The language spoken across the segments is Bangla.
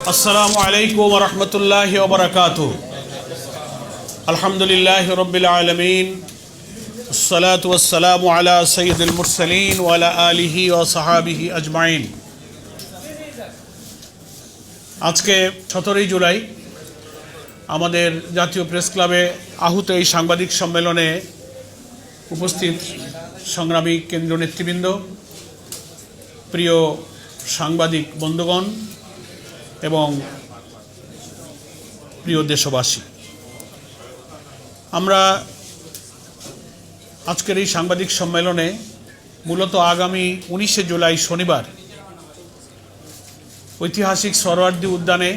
السلام عليكم ورحمة الله وبركاته الحمد لله رب العالمين الصلاة والسلام على سيد المرسلين وعلى آله وصحابه أجمعين আজকে সতেরোই জুলাই আমাদের জাতীয় প্রেস ক্লাবে আহুত এই সাংবাদিক সম্মেলনে উপস্থিত সংগ্রামী কেন্দ্র নেতৃবৃন্দ প্রিয় সাংবাদিক বন্ধুগণ এবং প্রিয় দেশবাসী, আমরা আজকের এই সাংবাদিক সম্মেলনে মূলত আগামী উনিশে জুলাই শনিবার ঐতিহাসিক সরোয়ার্দী উদ্যানে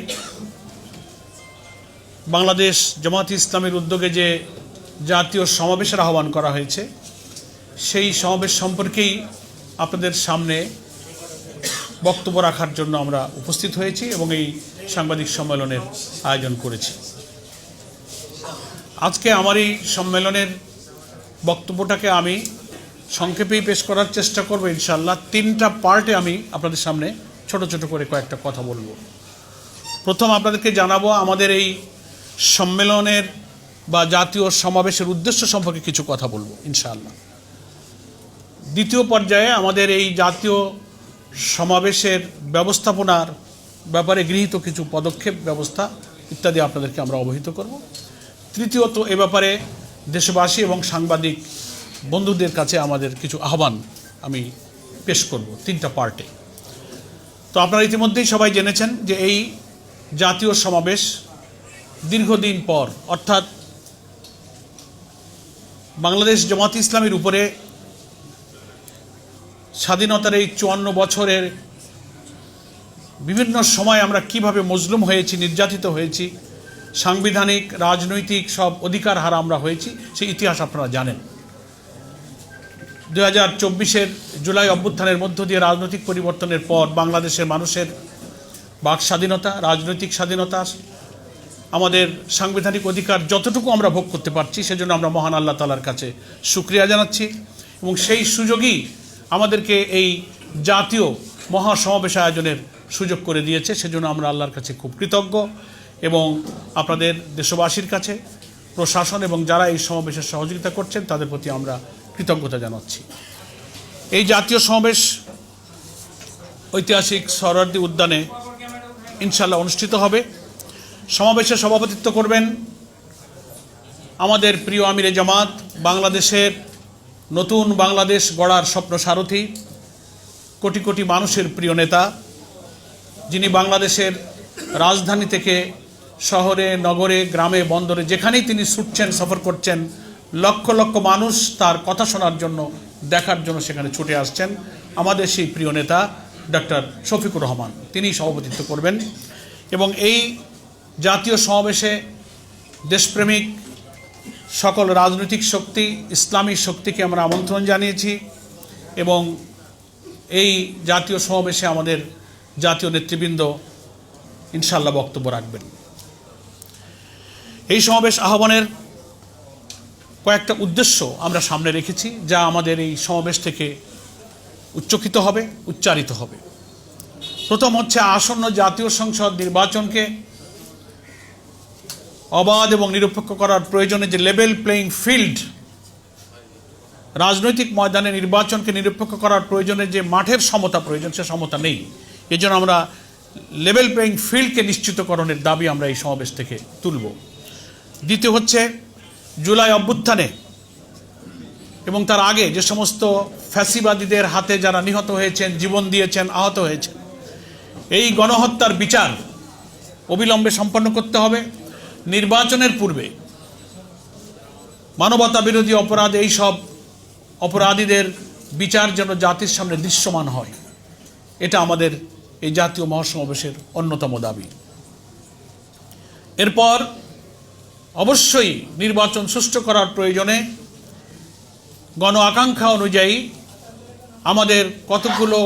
বাংলাদেশ জামাত ইসলামের উদ্যোগে যে জাতীয় সমাবেশের আহ্বান করা হয়েছে, সেই সমাবেশ সম্পর্কেই আপনাদের সামনে বক্তব্য রাখার জন্য আমরা উপস্থিত হয়েছি এবং এই সাংবাদিক সম্মেলনের আয়োজন করেছি। আজকে আমার এই সম্মেলনের বক্তব্যটাকে আমি সংক্ষেপেই পেশ করার চেষ্টা করব ইনশাল্লাহ তিনটা পার্টে আমি আপনাদের সামনে ছোট ছোট করে কয়েকটা কথা বলব। প্রথম আপনাদেরকে জানাব আমাদের এই সম্মেলনের বা জাতীয় সমাবেশের উদ্দেশ্য সম্পর্কে কিছু কথা বলব ইনশাআল্লাহ। দ্বিতীয় পর্যায়ে আমাদের এই জাতীয় সমাবেশের ব্যবস্থাপনার ব্যাপারে গৃহীত কিছু পদক্ষেপ, ব্যবস্থা ইত্যাদি আপনাদেরকে আমরা অবহিত করব। তৃতীয়ত, এ ব্যাপারে দেশবাসী এবং সাংবাদিক বন্ধুদের কাছে আমাদের কিছু আহ্বান আমি পেশ করব তিনটা পার্টে। তো আপনারা ইতিমধ্যেই সবাই জেনেছেন যে এই জাতীয় সমাবেশ দীর্ঘদিন পর, অর্থাৎ বাংলাদেশ জামাত ইসলামের উপরে স্বাধীনতার এই চুয়ান্ন বছরের বিভিন্ন সময় আমরা কীভাবে মজলুম হয়েছি, নির্যাতিত হয়েছি, সাংবিধানিক, রাজনৈতিক সব অধিকার হারা আমরা হয়েছি, সেই ইতিহাস আপনারা জানেন। দু হাজার চব্বিশের জুলাই অভ্যুত্থানের মধ্য দিয়ে রাজনৈতিক পরিবর্তনের পর বাংলাদেশের মানুষের বাক স্বাধীনতা, রাজনৈতিক স্বাধীনতা, আমাদের সাংবিধানিক অধিকার যতটুকু আমরা ভোগ করতে পারছি, সেজন্য আমরা মহান আল্লাহ তালার কাছে সুক্রিয়া জানাচ্ছি এবং সেই সুযোগই আমাদেরকে এই জাতীয় মহাসমাবেশ আয়োজনের সুযোগ করে দিয়েছে, সেজন্য আমরা আল্লাহর কাছে খুব কৃতজ্ঞ এবং আপনাদের দেশবাসীর কাছে, প্রশাসন এবং যারা এই সমাবেশের সহযোগিতা করছেন, তাদের প্রতি আমরা কৃতজ্ঞতা জানাচ্ছি। এই জাতীয় সমাবেশ ঐতিহাসিক সরোয়ার্দী উদ্যানে ইনশাল্লাহ অনুষ্ঠিত হবে। সমাবেশে সভাপতিত্ব করবেন আমাদের প্রিয় আমিরে জামাত, বাংলাদেশের নতুন বাংলাদেশ গড়ার স্বপ্ন সারথী, কোটি কোটি মানুষের প্রিয় নেতা, যিনি বাংলাদেশের রাজধানী থেকে শহরে, নগরে, গ্রামে, বন্দরে যেখানেই তিনি ছুটছেন, সফর করছেন, লক্ষ লক্ষ মানুষ তার কথা শোনার জন্য, দেখার জন্য সেখানে ছুটে আসছেন আমাদের সেই প্রিয় নেতা ডক্টর শফিকুর রহমান। তিনি সভাপতিত্ব করবেন এবং এই জাতীয় সমাবেশে দেশপ্রেমিক সকল রাজনৈতিক শক্তি, ইসলামী শক্তিকে আমরা আমন্ত্রণ জানিয়েছি এবং এই জাতীয় সমাবেশে আমাদের জাতীয় নেতৃবৃন্দ ইনশাল্লাহ বক্তব্য রাখবেন। এই সমাবেশ আহ্বানের কয়েকটা উদ্দেশ্য আমরা সামনে রেখেছি যা আমাদের এই সমাবেশ থেকে উচ্চকিত হবে, উচ্চারিত হবে। প্রথম হচ্ছে আসন্ন জাতীয় সংসদ নির্বাচনকে অবাধ এবং নিরপেক্ষ করার প্রয়োজনে যে লেভেল প্লেয়িং ফিল্ড রাজনৈতিক ময়দানে নির্বাচনকে নিরপেক্ষ করার প্রয়োজনে যে মাঠের সমতা প্রয়োজন, সে সমতা নেই। এজন্য আমরা লেভেল প্লেয়িং ফিল্ডকে নিশ্চিতকরণের দাবি আমরা এই সমাবেশ থেকে তুলব। দ্বিতীয় হচ্ছে, জুলাই অভ্যুত্থানে এবং তার আগে যে সমস্ত ফ্যাসিবাদীদের হাতে যারা নিহত হয়েছেন, জীবন দিয়েছেন, আহত হয়েছেন, এই গণহত্যার বিচার অবিলম্বে সম্পন্ন করতে হবে। নির্বাচনের পূর্বে মানবতা বিরোধী অপরাধ, এই সব অপরাধীদের বিচার যেন জাতির সামনে দৃশ্যমান হয়, এটা আমাদের এই জাতীয় মহাসমাবেশের অন্যতম দাবি। এরপর অবশ্যই নির্বাচন সুষ্ঠু করার প্রয়োজনে গণ আকাঙ্ক্ষা অনুযায়ী আমাদের কতগুলো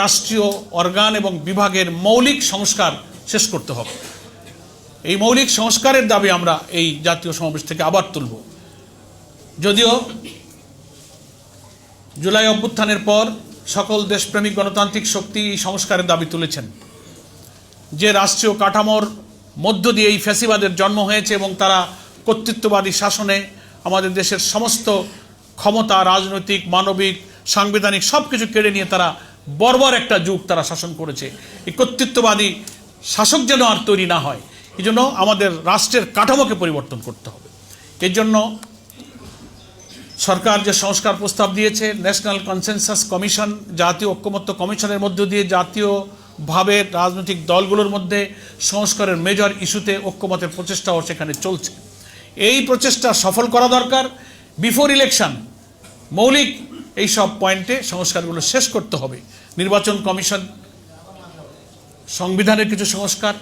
রাষ্ট্রীয় অর্গান এবং বিভাগের মৌলিক সংস্কার শেষ করতে হবে। এই মৌলিক সংস্কারের দাবি আমরা এই জাতীয় সমাবেশ থেকে আবার তুলব। যদিও জুলাই অভ্যুত্থানের পর সকল দেশপ্রেমিক গণতান্ত্রিক শক্তি এই সংস্কারের দাবি তুলেছেন। যে রাষ্ট্রীয় কাঠামোর মধ্য দিয়ে এই ফ্যাসিবাদের জন্ম হয়েছে এবং তারা কর্তৃত্ববাদী শাসনে আমাদের দেশের সমস্ত ক্ষমতা, রাজনৈতিক, মানবিক, সাংবিধানিক সব কিছু কেড়ে নিয়ে তারা বর্বর একটা যুগ তারা শাসন করেছে। এই কর্তৃত্ববাদী শাসক যেন আর তৈরি না হয়। এই জন্য আমাদের রাষ্ট্রের কাঠামোকে পরিবর্তন করতে হবে। এর জন্য সরকার যে সংস্কার প্রস্তাব দিয়েছে ন্যাশনাল কনসেনসাস কমিশন জাতীয় ঐক্যমত্য কমিশনের মধ্য দিয়ে জাতীয়ভাবে রাজনৈতিক দলগুলোর মধ্যে সংস্কারের মেজর ইস্যুতে ঐক্যমতের প্রচেষ্টাও সেখানে চলছে। এই প্রচেষ্টা সফল করা দরকার। বিফোর ইলেকশন মৌলিক এই সব পয়েন্টে সংস্কারগুলো শেষ করতে হবে। নির্বাচন কমিশন, সংবিধানের কিছু সংস্কার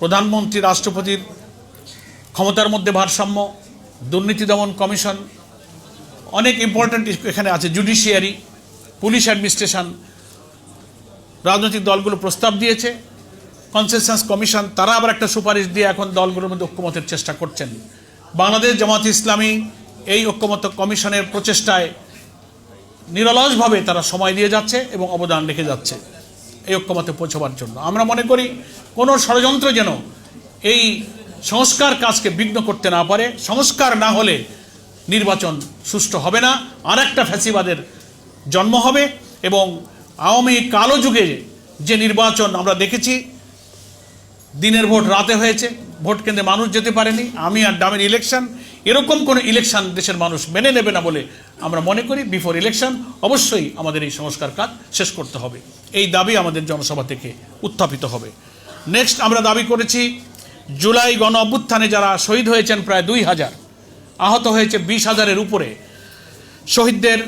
প্রধানমন্ত্রী, রাষ্ট্রপতির ক্ষমতার মধ্যে ভারসাম্য, দুর্নীতি দমন কমিশন, অনেক ইম্পর্ট্যান্ট এখানে আছে জুডিশিয়ারি পুলিশ অ্যাডমিনিস্ট্রেশন রাজনৈতিক দলগুলো প্রস্তাব দিয়েছে কনসেনসাস কমিশন তারা আবার একটা সুপারিশ দিয়ে এখন দলগুলোর মধ্যে ঐক্যমতের চেষ্টা করছেন। বাংলাদেশ জামাত ইসলামী এই ঐক্যমত কমিশনের প্রচেষ্টায় নিরলসভাবে তারা সময় দিয়ে যাচ্ছে এবং অবদান রেখে যাচ্ছে। এই ঐক্যমতে পৌঁছবার জন্য। আমরা মনে করি কোনো ষড়যন্ত্র যেন এই সংস্কার কাজকে বিঘ্ন করতে না পারে, সংস্কার না হলে নির্বাচন সুষ্ঠু হবে না। আর একটা ফ্যাসিবাদের জন্ম হবে এবং আওয়ামী কালো যুগে যে নির্বাচন আমরা দেখেছি, দিনের ভোট রাতে হয়েছে, ভোট কেন্দ্রে মানুষ যেতে পারেনি। আমি আর ডামের ইলেকশন এরকম কোনো ইলেকশন দেশের মানুষ মেনে নেবে না বলে আমরা মনে করি বিফোর ইলেকশন অবশ্যই আমাদের এই সংস্কার কাজ শেষ করতে হবে। এই দাবি আমাদের জনসভা থেকে উত্থাপিত হবে। নেক্সট আমরা দাবি করেছি, জুলাই গণ অভ্যুত্থানে যারা শহীদ হয়েছেন প্রায় দুই হাজার, আহত হয়েছে বিশ হাজারের উপরে। শহীদদের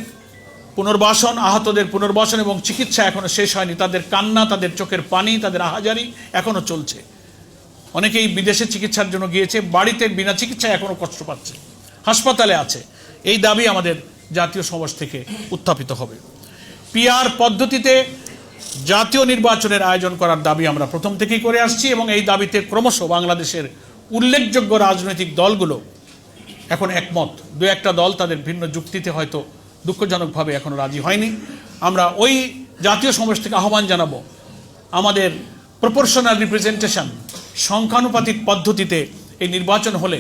পুনর্বাসন, আহতদের পুনর্বাসন এবং চিকিৎসা এখনও শেষ হয়নি। তাদের কান্না, তাদের চোখের পানি, তাদের আহাজারি এখনও চলছে। অনেকেই বিদেশে চিকিৎসার জন্য গিয়েছে, বাড়িতে বিনা চিকিৎসায় এখনও কষ্ট পাচ্ছে, হাসপাতালে আছে। এই দাবি আমাদের জাতীয় সমাজ থেকে উত্থাপিত হবে। পিআর পদ্ধতিতে জাতীয় নির্বাচনের আয়োজন করার দাবি আমরা প্রথম থেকেই করে আসছি এবং এই দাবিতে ক্রমশ বাংলাদেশের উল্লেখযোগ্য রাজনৈতিক দলগুলো এখন একমত। দু একটা দল তাদের ভিন্ন যুক্তিতে হয়তো দুঃখজনকভাবে এখনও রাজি হয়নি। আমরা ওই জাতীয় সমাজ থেকে আহ্বান জানাব, আমাদের প্রপোর্শনাল রিপ্রেজেন্টেশন সংখ্যানুপাতিক পদ্ধতিতে এই নির্বাচন হলে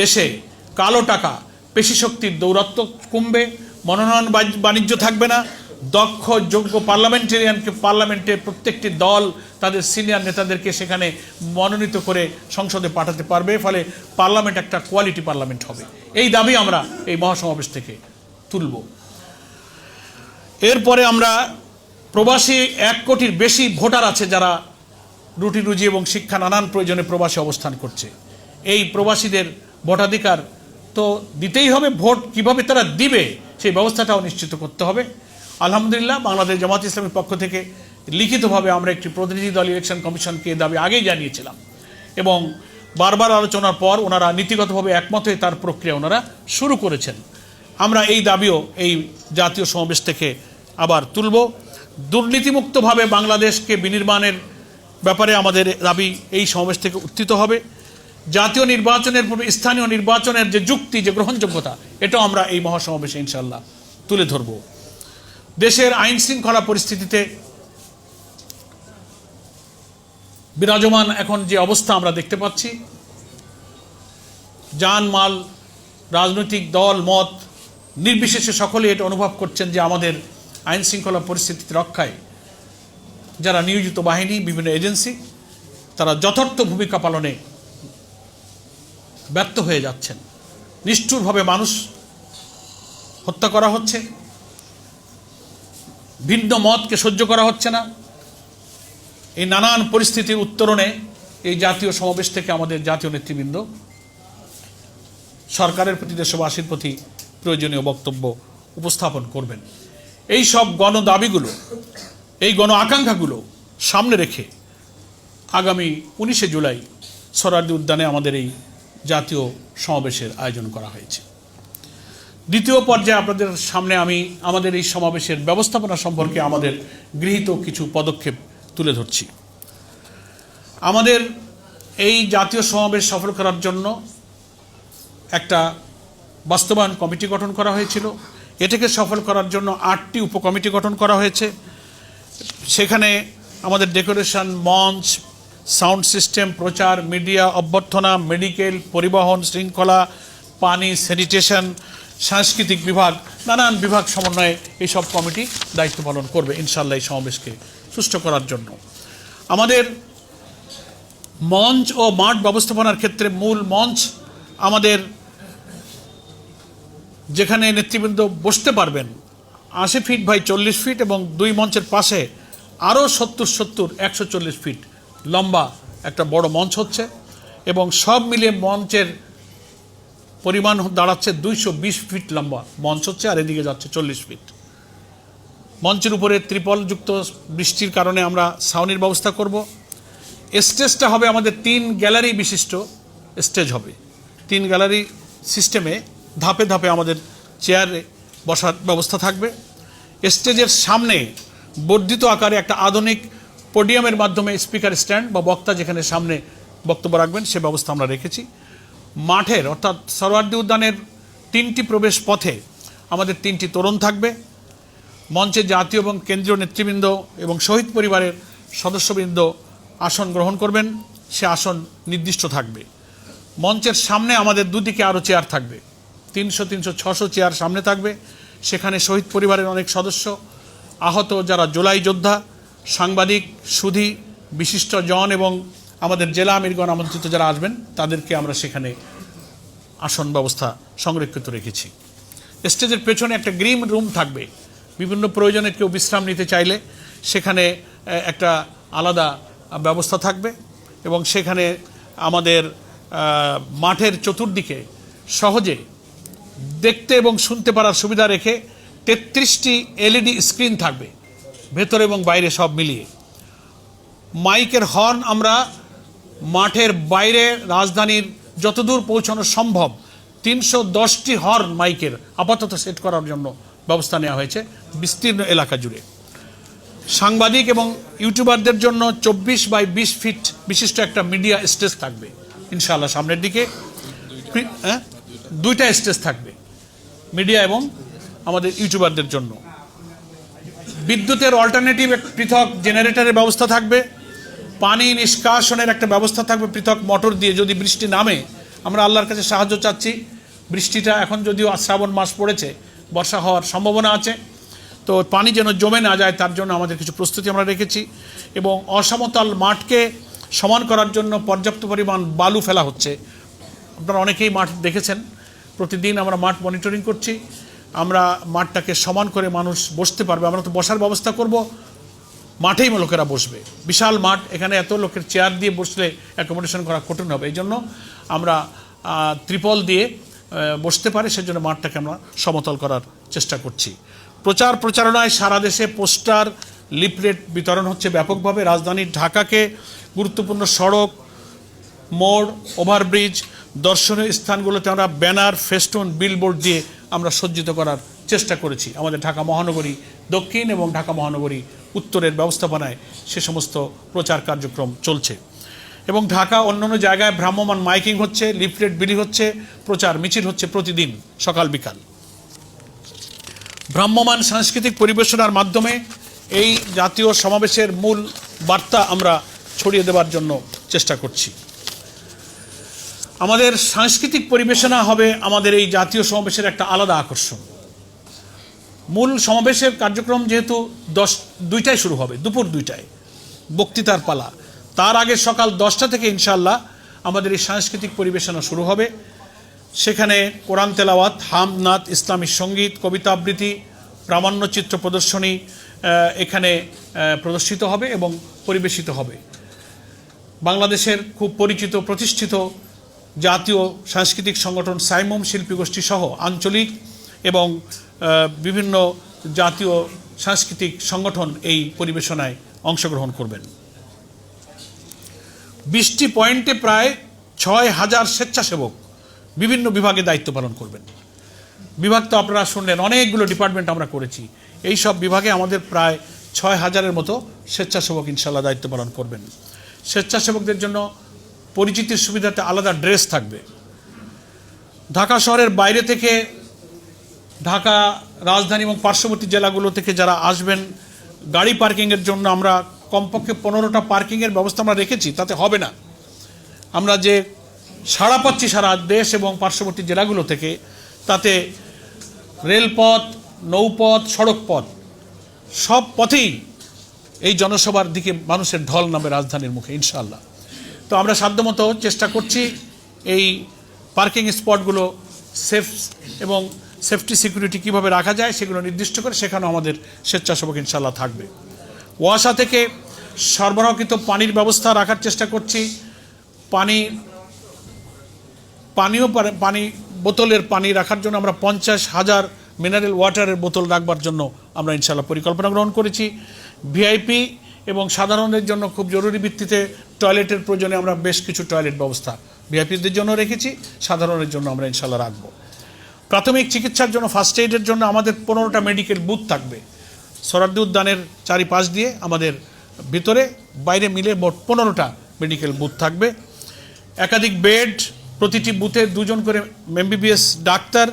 দেশে কালো টাকা পেশি শক্তির দৌরত্ব কমবে মনোনয়ন বাণিজ্য থাকবে না। দক্ষ, যোগ্য পার্লামেন্টেরিয়ানকে পার্লামেন্টে প্রত্যেকটি দল তাদের সিনিয়র নেতাদেরকে সেখানে মনোনীত করে সংসদে পাঠাতে পারবে, ফলে পার্লামেন্ট একটা কোয়ালিটি পার্লামেন্ট হবে। এই দাবি আমরা এই মহাসমাবেশ থেকে তুলব। এরপরে আমরা প্রবাসী এক কোটির বেশি ভোটার আছে যারা রুটি রুজি এবং শিক্ষা নানান প্রয়োজনে প্রবাসী অবস্থান করছে। এই প্রবাসীদের ভোটাধিকার তো দিতেই হবে, ভোট কীভাবে তারা দিবে সেই ব্যবস্থাটাও নিশ্চিত করতে হবে। আলহামদুলিল্লাহ, বাংলাদেশ জামাত ইসলামের পক্ষ থেকে লিখিতভাবে আমরা একটি প্রতিনিধি দল ইলেকশন কমিশনকে দাবি আগেই জানিয়েছিলাম এবং বারবার আলোচনার পর ওনারা নীতিগতভাবে একমত হয়ে তার প্রক্রিয়া ওনারা শুরু করেছেন। আমরা এই দাবিও এই জাতীয় সমাবেশ থেকে আবার তুলব। দুর্নীতিমুক্তভাবে বাংলাদেশকে বিনির্মাণের ব্যাপারে আমাদের দাবি এই সমাবেশ থেকে উত্থিত হবে। জাতীয় নির্বাচনের পূর্বে, স্থানীয় নির্বাচনের যে যুক্তি, যে গ্রহণযোগ্যতা, এটাও আমরা এই মহাসমাবেশে ইনশাল্লাহ তুলে ধরব। দেশের আইন শৃঙ্খলা পরিস্থিতিতে বিরাজমান এখন যে অবস্থা আমরা দেখতে পাচ্ছি যান মাল রাজনৈতিক দল, মত নির্বিশেষে সকলে এটা অনুভব করছেন যে আমাদের আইন শৃঙ্খলা পরিস্থিতি রক্ষায় যারা নিয়োজিত বাহিনী, বিভিন্ন এজেন্সি, তারা যথার্থ ভূমিকা পালনে ব্যর্থ হয়ে যাচ্ছেন। নিষ্ঠুরভাবে মানুষ হত্যা করা হচ্ছে। ভিন্ন মতকে সহ্য করা হচ্ছে না। এই নানান পরিস্থিতির উত্তরণে এই জাতীয় সমাবেশ থেকে আমাদের জাতীয় নেতৃবৃন্দ, সরকারের প্রতি দেশবাসীর প্রতি প্রয়োজনীয় বক্তব্য উপস্থাপন করবেন। এই সব গণ দাবিগুলো এই গণ আকাঙ্ক্ষাগুলো সামনে রেখে আগামী উনিশে জুলাই সরার্দি উদ্যানে আমাদের এই জাতীয় সমাবেশের আয়োজন করা হয়েছে। দ্বিতীয় পর্যায়ে আপনাদের সামনে আমি আমাদের এই সমাবেশের ব্যবস্থাপনা সম্পর্কে আমাদের গৃহীত কিছু পদক্ষেপ তুলে ধরছি। আমাদের এই জাতীয় সমাবেশ সফল করার জন্য একটা বাস্তবায়ন কমিটি গঠন করা হয়েছিল। এটাকে সফল করার জন্য আটটি উপকমিটি গঠন করা হয়েছে। সেখানে আমাদের ডেকোরেশন, মঞ্চ সাউন্ড সিস্টেম, প্রচার, মিডিয়া, অভ্যর্থনা, মেডিকেল, পরিবহন, শৃঙ্খলা, পানি, স্যানিটেশন, সাংস্কৃতিক বিভাগ, নানান বিভাগ সমন্বয়ে এইসব কমিটি দায়িত্ব পালন করবে ইনশাল্লাহ এই সমাবেশকে সুষ্ঠু করার জন্য। আমাদের মঞ্চ ও মাঠ ব্যবস্থাপনার ক্ষেত্রে মূল মঞ্চ আমাদের যেখানে নেতৃবৃন্দ বসতে পারবেন, আশি ফিট বাই চল্লিশ ফিট এবং দুই মঞ্চের পাশে আরও সত্তর সত্তর, একশো চল্লিশ ফিট লম্বা একটা বড় মঞ্চ হচ্ছে এবং সব মিলিয়ে মঞ্চের পরিমাণ দাঁড়াচ্ছে দুইশো বিশ ফিট লম্বা মঞ্চ হচ্ছে আর এদিকে যাচ্ছে চল্লিশ ফিট। মঞ্চের উপরে ত্রিপলযুক্ত বৃষ্টির কারণে আমরা ছাউনির ব্যবস্থা করব। স্টেজটা হবে আমাদের তিন গ্যালারি বিশিষ্ট স্টেজ হবে। তিন গ্যালারি সিস্টেমে ধাপে ধাপে আমাদের চেয়ারে বসার ব্যবস্থা থাকবে। স্টেজের সামনে বর্ধিত আকারে একটা আধুনিক পোডিয়ামের মাধ্যমে স্পিকার স্ট্যান্ড বা বক্তা যেখানে সামনে বক্তব্য রাখবেন, সে ব্যবস্থা আমরা রেখেছি। মাঠের, অর্থাৎ সরোয়ার্দী উদ্যানের তিনটি প্রবেশ পথে আমাদের তিনটি তোরণ থাকবে। মঞ্চে জাতীয় এবং কেন্দ্রীয় নেতৃবৃন্দ এবং শহীদ পরিবারের সদস্যবৃন্দ আসন গ্রহণ করবেন, সে আসন নির্দিষ্ট থাকবে। মঞ্চের সামনে আমাদের দুদিকে আরও চেয়ার থাকবে। তিনশো তিনশো, ছশো চেয়ার সামনে থাকবে। সেখানে শহীদ পরিবারের অনেক সদস্য, আহত যারা জোলাই যোদ্ধা সাংবাদিক সুধী, বিশিষ্ট জন এবং আমাদের জেলা আমিরগণ আমন্ত্রিত যারা আসবেন, তাদেরকে আমরা সেখানে আসন ব্যবস্থা সংরক্ষিত রেখেছি। স্টেজের পেছনে একটা গ্রিম রুম থাকবে। বিভিন্ন প্রয়োজনে কেউ বিশ্রাম নিতে চাইলে সেখানে একটা আলাদা ব্যবস্থা থাকবে এবং সেখানে আমাদের মাঠের চতুর্দিকে সহজে দেখতে এবং শুনতে পারার সুবিধা রেখে তেত্রিশটি এলইডি স্ক্রিন থাকবে। ভেতরে এবং বাইরে সব মিলিয়ে। মাইকের হর্ন আমরা মাঠের বাইরে রাজধানীর যতদূর পৌঁছানো সম্ভব তিনশো দশটি হর্ন মাইকের আপাতত সেট করার জন্য ব্যবস্থা নেওয়া হয়েছে বিস্তীর্ণ এলাকা জুড়ে। সাংবাদিক এবং ইউটিউবারদের জন্য চব্বিশ বাই বিশ ফিট বিশিষ্ট একটা মিডিয়া স্টেজ থাকবে। ইনশাআল্লাহ সামনের দিকে? দুইটা স্টেজ থাকবে, মিডিয়া এবং আমাদের ইউটিউবারদের জন্য। বিদ্যুতের অল্টারনেটিভ পৃথক জেনারেটরের ব্যবস্থা থাকবে, পানি নিষ্কাশনের একটা ব্যবস্থা থাকবে পৃথক মোটর দিয়ে। যদি বৃষ্টি নামে, আমরা আল্লাহর কাছে সাহায্য চাচ্ছি। বৃষ্টিটা এখন যদিও শ্রাবণ মাস পড়েছে, বর্ষা হওয়ার সম্ভাবনা আছে। তো পানি যেন জমে না যায়, তার জন্য আমাদের কিছু প্রস্তুতি আমরা রেখেছি এবং অসমতল মাঠকে সমান করার জন্য পর্যাপ্ত পরিমাণ বালু ফেলা হচ্ছে। আপনারা অনেকেই মাঠ দেখেছেন। প্রতিদিন আমরা মাঠ মনিটরিং করছি। আমরা মাঠটাকে সমান করে মানুষ বসতে পারবে, আমরা তো বসার ব্যবস্থা করব, মাঠেই লোকেরা বসবে। বিশাল মাঠ, এখানে এত লোকের চেয়ার দিয়ে বসলে অ্যাকোমোডেশন করা কঠিন হবে। এই জন্য আমরা ত্রিপল দিয়ে বসতে পারি, সেজন্য মাঠটাকে আমরা সমতল করার চেষ্টা করছি। প্রচার প্রচারণায় সারা দেশে পোস্টার লিফলেট বিতরণ হচ্ছে ব্যাপকভাবে। রাজধানীর ঢাকাকে গুরুত্বপূর্ণ সড়ক, মোড়, ওভারব্রিজ দর্শনীয় স্থানগুলোতে আমরা ব্যানার, ফেস্টুন বিলবোর্ড দিয়ে আমরা সজ্জিত করার চেষ্টা করেছি। আমাদের ঢাকা মহানগরী দক্ষিণ এবং ঢাকা মহানগরী উত্তরের ব্যবস্থাপনায় সে সমস্ত প্রচার কার্যক্রম চলছে। এবং ঢাকা অন্যান্য জায়গায় ভ্রাম্যমান মাইকিং হচ্ছে, লিফলেট বিলি হচ্ছে, প্রচার মিছিল হচ্ছে প্রতিদিন সকাল বিকাল। ভ্রাম্যমান সাংস্কৃতিক পরিবেশনার মাধ্যমে এই জাতীয় সমাবেশের মূল বার্তা আমরা ছড়িয়ে দেওয়ার জন্য চেষ্টা করছি। আমাদের সাংস্কৃতিক পরিবেশনা হবে আমাদের এই জাতীয় সমাবেশের একটা আলাদা আকর্ষণ। মূল সমাবেশের কার্যক্রম যেহেতু দশ, দুইটায় শুরু হবে, দুপুর দুইটায়, বক্তৃতার পালা। তার আগে সকাল দশটা থেকে ইনশাল্লাহ আমাদের এই সাংস্কৃতিক পরিবেশনা শুরু হবে। সেখানে কোরআন তেলাওয়াত, হামনাথ, ইসলামী সংগীত, কবিতা আবৃত্তি প্রামাণ্যচিত্র প্রদর্শনী এখানে প্রদর্শিত হবে এবং পরিবেশিত হবে। বাংলাদেশের খুব পরিচিত, প্রতিষ্ঠিত জাতীয় সাংস্কৃতিক সংগঠন সাইমম শিল্পী গোষ্ঠী সহ আঞ্চলিক এবং বিভিন্ন জাতীয় সাংস্কৃতিক সংগঠন এই পরিবেশনায় অংশগ্রহণ করবেন। বিশটি পয়েন্টে প্রায় ছয় হাজার স্বেচ্ছাসেবক বিভিন্ন বিভাগে দায়িত্ব পালন করবেন। বিভাগ তো আপনারা শুনলেন, অনেকগুলো ডিপার্টমেন্ট আমরা করেছি। এই সব বিভাগে আমাদের প্রায় ছয় হাজারের মতো স্বেচ্ছাসেবক ইনশাল্লাহ দায়িত্ব পালন করবেন। স্বেচ্ছাসেবকদের জন্য পরিচিতির সুবিধাতে আলাদা ড্রেস থাকবে। ঢাকা শহরের বাইরে থেকে ঢাকা রাজধানী এবং পার্শ্ববর্তী জেলাগুলো থেকে যারা আসবেন, গাড়ি পার্কিংয়ের জন্য আমরা কমপক্ষে পনেরোটা পার্কিংয়ের ব্যবস্থা আমরা রেখেছি, তাতে হবে না। আমরা যে সাড়া পাচ্ছি সারা দেশ এবং পার্শ্ববর্তী জেলাগুলো থেকে, তাতে রেলপথ, নৌপথ, সড়কপথ, সব পথেই এই জনসভার দিকে মানুষের ঢল নামে রাজধানীর মুখে ইনশাল্লাহ তো আমরা সাধ্যমতো চেষ্টা করছি এই পার্কিং স্পটগুলো সেফ এবং সেফটি সিকিউরিটি কীভাবে রাখা যায় সেগুলো নির্দিষ্ট করে সেখানেও আমাদের স্বেচ্ছাসেবক ইনশাল্লাহ থাকবে। ওয়াসা থেকে সরবরাহকৃত পানির ব্যবস্থা রাখার চেষ্টা করছি। পানি, পানীয় পানি, বোতলের পানি রাখার জন্য আমরা পঞ্চাশ হাজার মিনারেল ওয়াটারের বোতল রাখবার জন্য আমরা ইনশাল্লাহ পরিকল্পনা গ্রহণ করেছি। ভিআইপি এবং সাধারণের জন্য খুব জরুরি ভিত্তিতে টয়লেটের প্রয়োজনে আমরা বেশ কিছু টয়লেট ব্যবস্থা ভিআইপিদের জন্য রেখেছি, সাধারণের জন্য আমরা ইনশাল্লাহ রাখব। প্রাথমিক চিকিৎসার জন্য ফার্স্ট এইডের জন্য আমাদের পনেরোটা মেডিকেল বুথ থাকবে। সরাদ্দি উদ্যানের চারিপাশ দিয়ে আমাদের ভিতরে, বাইরে মিলে মোট পনেরোটা মেডিকেল বুথ থাকবে। একাধিক বেড প্রতিটি বুথে দুজন করে এমবিবিএস ডাক্তার,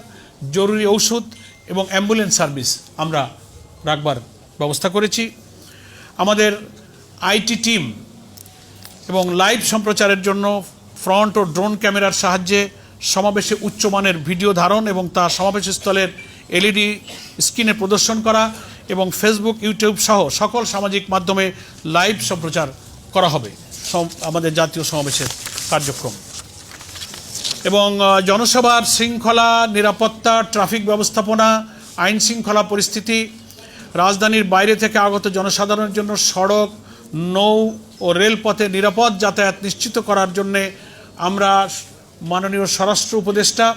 জরুরি ঔষধ এবং অ্যাম্বুলেন্স সার্ভিস আমরা রাখবার ব্যবস্থা করেছি। আমাদের আইটি টিম এবং লাইভ সম্প্রচারের জন্য ফ্রন্ট ও ড্রোন ক্যামেরার সাহায্যে সমাবেশে উচ্চমানের ভিডিও ধারণ এবং তা সমাবেশ স্থলের এলইডি স্ক্রিনে প্রদর্শন করা এবং ফেসবুক, ইউটিউব সহ সকল সামাজিক মাধ্যমে লাইভ সম্প্রচার করা হবে। আমাদের জাতীয় সমাবেশের কার্যক্রম। এবং জনসভার শৃঙ্খলা, নিরাপত্তা, ট্রাফিক ব্যবস্থাপনা আইন শৃঙ্খলা পরিস্থিতি রাজধানীর বাইরে থেকে আগত জনসাধারণের জন্য সড়ক, নৌ ও রেলপথে নিরাপদ যাতায়াত নিশ্চিত করার জন্যে আমরা মাননীয় স্বরাষ্ট্র উপদেষ্টা,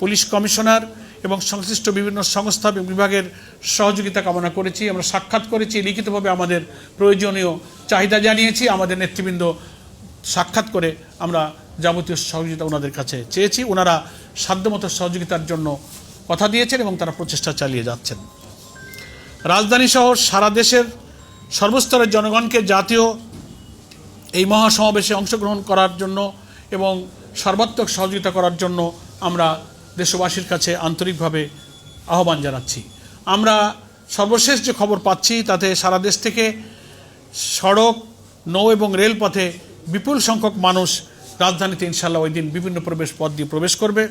পুলিশ কমিশনার এবং সংশ্লিষ্ট বিভিন্ন সংস্থা বিভাগের সহযোগিতা কামনা করেছি। আমরা সাক্ষাৎ করেছি, লিখিতভাবে আমাদের প্রয়োজনীয় চাহিদা জানিয়েছি। আমাদের নেতৃবৃন্দ সাক্ষাৎ করে আমরা যাবতীয় সহযোগিতা ওনাদের কাছে চেয়েছি। ওনারা সাধ্যমতো সহযোগিতার জন্য কথা দিয়েছেন এবং তারা প্রচেষ্টা চালিয়ে যাচ্ছেন। রাজধানী সহ সারা দেশের সর্বস্তরের জনগণকে জাতীয় এই মহাসমাবেশে অংশগ্রহণ করার জন্য এবং সর্বাত্মক সহযোগিতা করার জন্য আমরা দেশবাসীর কাছে আন্তরিকভাবে আহ্বান জানাচ্ছি। আমরা সর্বশেষ যে খবর পাচ্ছি, তাতে সারা দেশ থেকে সড়ক, নৌ এবং রেলপথে বিপুল সংখ্যক মানুষ রাজধানীতে ইনশাল্লাহ ওই দিন বিভিন্ন প্রবেশ পথ দিয়ে প্রবেশ করবে।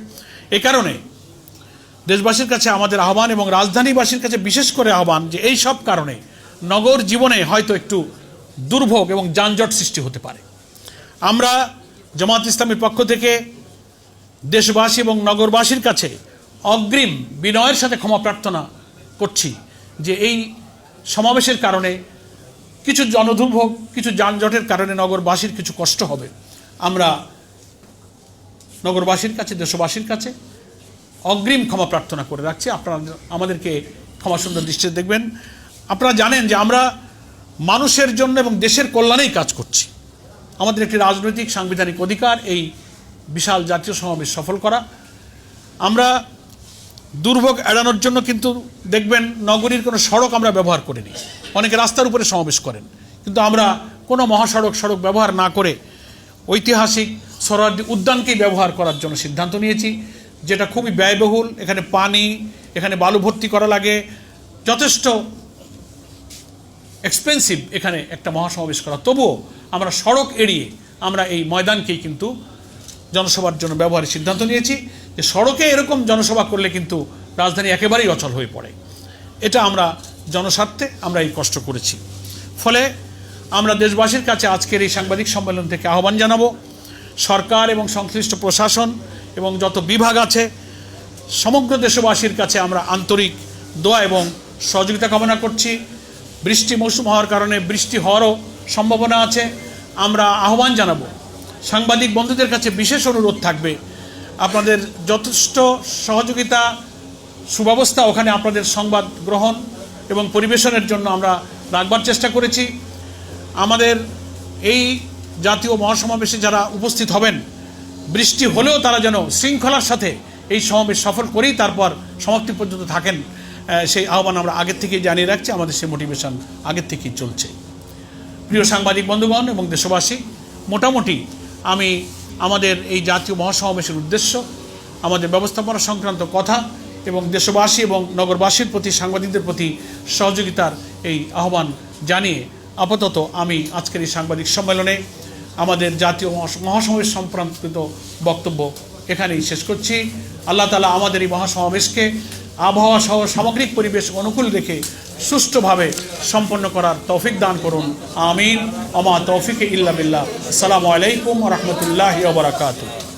এ কারণে দেশবাসীর কাছে আমাদের আহ্বান এবং রাজধানীবাসীর কাছে বিশেষ করে আহ্বান যে এই সব কারণে নগর জীবনে হয়তো একটু দুর্ভোগ এবং যানজট সৃষ্টি হতে পারে। আমরা জামাত ইসলামের পক্ষ থেকে দেশবাসী এবং নগরবাসীর কাছে অগ্রিম বিনয়ের সাথে ক্ষমা প্রার্থনা করছি যে এই সমাবেশের কারণে কিছু জনদুর্ভোগ, কিছু যানজটের কারণে নগরবাসীর কিছু কষ্ট হবে। আমরা নগরবাসীর কাছে, দেশবাসীর কাছে অগ্রিম ক্ষমা প্রার্থনা করে রাখছি। আপনারা আমাদেরকে ক্ষমা সুন্দর দৃষ্টিতে দেখবেন। আপনারা জানেন যে আমরা মানুষের জন্য এবং দেশের কল্যাণেই কাজ করছি। আমাদের একটি রাজনৈতিক, সাংবিধানিক অধিকার, এই বিশাল জাতীয় সমাবেশ সফল করা। আমরা দুর্ভোগ এড়ানোর জন্য কিন্তু দেখবেন নগরীর কোনো সড়ক আমরা ব্যবহার করিনি। অনেকে রাস্তার উপরে সমাবেশ করেন। কিন্তু আমরা কোনো মহাসড়ক সড়ক ব্যবহার না করে ঐতিহাসিক সরোয়ার্দী উদ্যানকেই ব্যবহার করার জন্য সিদ্ধান্ত নিয়েছি। যেটা খুবই ব্যয়বহুল, এখানে পানি, এখানে বালু ভর্তি করা লাগে, যথেষ্ট এক্সপেন্সিভ এখানে একটা মহাসমাবেশ করা। তবুও আমরা সড়ক এড়িয়ে আমরা এই ময়দানকেই কিন্তু জনসভার জন্য ব্যবহারের সিদ্ধান্ত নিয়েছি যে সড়কে এরকম জনসভা করলে কিন্তু রাজধানী একেবারেই অচল হয়ে পড়ে। এটা আমরা জনস্বার্থে আমরা এই কষ্ট করেছি। ফলে আমরা দেশবাসীর কাছে আজকের এই সাংবাদিক সম্মেলন থেকে আহ্বান জানাব, সরকার এবং সংশ্লিষ্ট প্রশাসন এবং যত বিভাগ আছে, সমগ্র দেশবাসীর কাছে আমরা আন্তরিক দোয়া এবং সহযোগিতা কামনা করছি। বৃষ্টি মৌসুম হওয়ার কারণে বৃষ্টি হওয়ারও সম্ভাবনা আছে। আমরা আহ্বান জানাব, সাংবাদিক বন্ধুদের কাছে বিশেষ অনুরোধ থাকবে। আপনাদের যথেষ্ট সহযোগিতা, সুব্যবস্থা ওখানে আপনাদের সংবাদ গ্রহণ এবং পরিবেশনের জন্য আমরা রাখবার চেষ্টা করেছি। আমাদের এই জাতীয় মহাসমাবেশে যারা উপস্থিত হবেন বৃষ্টি হলেও তারা যেন শৃঙ্খলার সাথে এই সমাবেশ সফল করেই তারপর সমাপ্তি পর্যন্ত থাকেন সেই আহ্বান আমরা আগের থেকেই জানিয়ে রাখছি, আমাদের সেই মোটিভেশন আগের থেকেই চলছে। প্রিয় সাংবাদিক বন্ধুগণ এবং দেশবাসী, মোটামুটি আমি আমাদের এই জাতীয় মহাসমাবেশের উদ্দেশ্য, আমাদের ব্যবস্থাপনা সংক্রান্ত কথা এবং দেশবাসী এবং নগরবাসীর প্রতি, সাংবাদিকদের প্রতি সহযোগিতার এই আহ্বান জানিয়ে আপাতত আমি আজকের এই সাংবাদিক সম্মেলনে আমাদের জাতীয় মহাসমাবেশ সম্পর্কিত বক্তব্য এখানেই শেষ করছি। আল্লাহ তালা আমাদের এই মহাসমাবেশকে আবহাওয়া সহ সামগ্রিক পরিবেশ অনুকূল রেখে সুষ্ঠুভাবে সম্পন্ন করার তৌফিক দান করুন। আমিন। অমা তৌফিক ইল্লা বিল্লাহ। আসসালামু আলাইকুম রহমতুল্লাহ বারাকাতুহ।